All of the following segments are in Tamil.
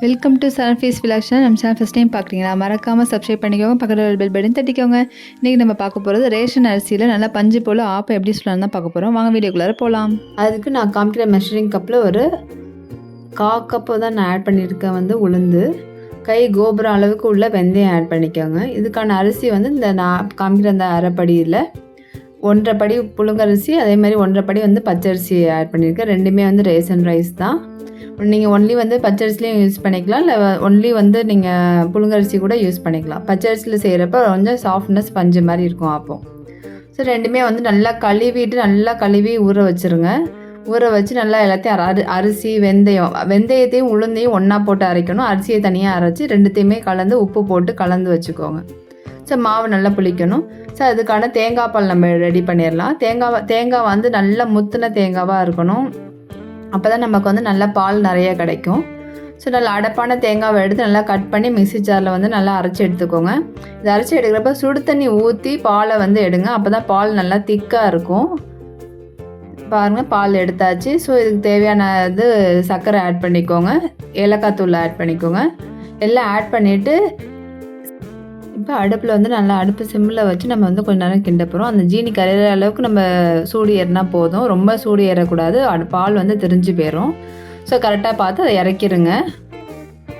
வெல்கம் டு சன் ஃபீஸ் விலாக்ஷன் நம்ம சேனல் ஃபஸ்ட் டைம் பார்க்குறீங்களா? மறக்காமல் சப்ஸ்கிரைப் பண்ணிக்கோங்க. பக்கத்தில் பெல் பட்டன் தட்டிக்கோங்க. இன்றைக்கி நம்ம பார்க்க போகிறது ரேஷன் அரிசியில் நல்லா பஞ்சு போல் ஆப்பை எப்படி சொல்லலாம் தான் பார்க்க போகிறோம் வாங்க வீடியோக்குள்ளார போகலாம் அதுக்கு நான் காமிக்கிற மெஷரிங் கப்பில் ஒரு கா கப்பு தான் நான் ஆட் பண்ணியிருக்கேன். வந்து உளுந்து. கை கோபுரம் அளவுக்கு உள்ள வெந்தயம் ஆட் பண்ணிக்கோங்க. இதுக்கான அரிசி வந்து இந்த நான் காமிக்கிற அந்த அரைப்படியில் ஒன்றரை படி புழுங்கரிசி அதே மாதிரி ஒன்றரை படி வந்து பச்சரிசி ஆட் பண்ணியிருக்கேன். ரெண்டுமே வந்து ரேசன் ரைஸ் தான். நீங்கள் ஒன்லி வந்து பச்சரிசிலையும் யூஸ் பண்ணிக்கலாம். இல்லை ஒன்லி வந்து நீங்கள் புழுங்கரிசி கூட யூஸ் பண்ணிக்கலாம். பச்சரிசியில் செய்கிறப்ப கொஞ்சம் சாஃப்ட்னஸ் பஞ்சு மாதிரி இருக்கும் அப்போ. ஸோ ரெண்டுமே வந்து நல்லா கழுவிட்டு நல்லா கழுவி ஊற வச்சுருங்க. ஊற வச்சு நல்லா எல்லாத்தையும் அரி அரிசி வெந்தயம் வெந்தயத்தையும் உளுந்தையும் ஒன்றா போட்டு அரைக்கணும். அரிசியை தனியாக அரைச்சி ரெண்டுத்தையுமே கலந்து உப்பு போட்டு கலந்து வச்சுக்கோங்க. ஸோ மாவு நல்லா புளிக்கணும். ஸோ அதுக்கான தேங்காய் பால் நம்ம ரெடி பண்ணிடலாம் தேங்காய் தேங்காய் வந்து நல்லா முத்தின தேங்காவாக இருக்கணும். அப்போ தான் நமக்கு வந்து நல்லா பால் நிறைய கிடைக்கும். ஸோ நல்லா அடப்பான தேங்காவை எடுத்து நல்லா கட் பண்ணி மிக்ஸி ஜாரில் வந்து நல்லா அரைச்சி எடுத்துக்கோங்க. இதை அரைச்சி எடுக்கிறப்ப சுடு தண்ணி ஊற்றி பாலை வந்து எடுங்க. அப்போ தான் பால் நல்லா திக்காக இருக்கும். பாருங்கள் பால் எடுத்தாச்சு. ஸோ இதுக்கு தேவையான இது சர்க்கரை ஆட் பண்ணிக்கோங்க. ஏலக்காய் தூள் ஆட் பண்ணிக்கோங்க. எல்லாம் ஆட் பண்ணிவிட்டு இப்போ அடுப்பில் வந்து நல்லா அடுப்பு சிம்மில் வச்சு நம்ம வந்து கொஞ்ச நேரம் கிண்ட போகிறோம். அந்த ஜீனி கரையிற அளவுக்கு நம்ம சூடு ஏறினா போதும். ரொம்ப சூடு ஏறக்கூடாது. அடு பால் வந்து திரிஞ்சு போயிடும் ஸோ கரெக்டாக பார்த்து அதை இறக்கிடுங்க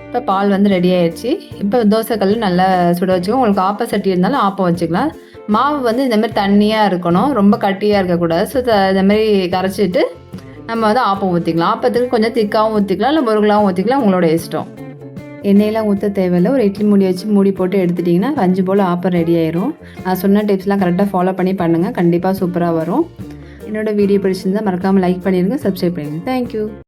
இப்போ பால் வந்து ரெடி ஆயிடுச்சு இப்போ தோசைக்கல் நல்லா சுட வச்சுக்கோங்க. உங்களுக்கு ஆப்ப சட்டி இருந்தாலும் ஆப்பம் வச்சுக்கலாம். மாவு வந்து இந்தமாரி தண்ணியாக இருக்கணும். ரொம்ப கட்டியாக இருக்கக்கூடாது. ஸோ இந்தமாரி கரைச்சிட்டு நம்ம வந்து ஆப்பம் ஊற்றிக்கலாம் ஆப்பத்துக்கு கொஞ்சம் திக்காகவும் ஊற்றிக்கலாம் இல்லை முருகலாகவும் ஊற்றிக்கலாம் உங்களோட இஷ்டம். எண்ணெயெல்லாம் ஊற்ற தேவையில்லை. ஒரு இட்லி மூடி வச்சு மூடி போட்டு எடுத்துட்டிங்கன்னா அஞ்சு போல் ஆப்பர் ரெடி ஆயிரும். நான் சொன்ன டிப்ஸ்லாம் கரெக்டாக ஃபாலோ பண்ணி பண்ணுங்கள் கண்டிப்பாக சூப்பராக வரும். என்னோடய வீடியோ பிடிச்சிருந்தால் மறக்காமல் லைக் பண்ணிடுங்க சப்ஸ்கிரைப் பண்ணிடுங்க தேங்க்யூ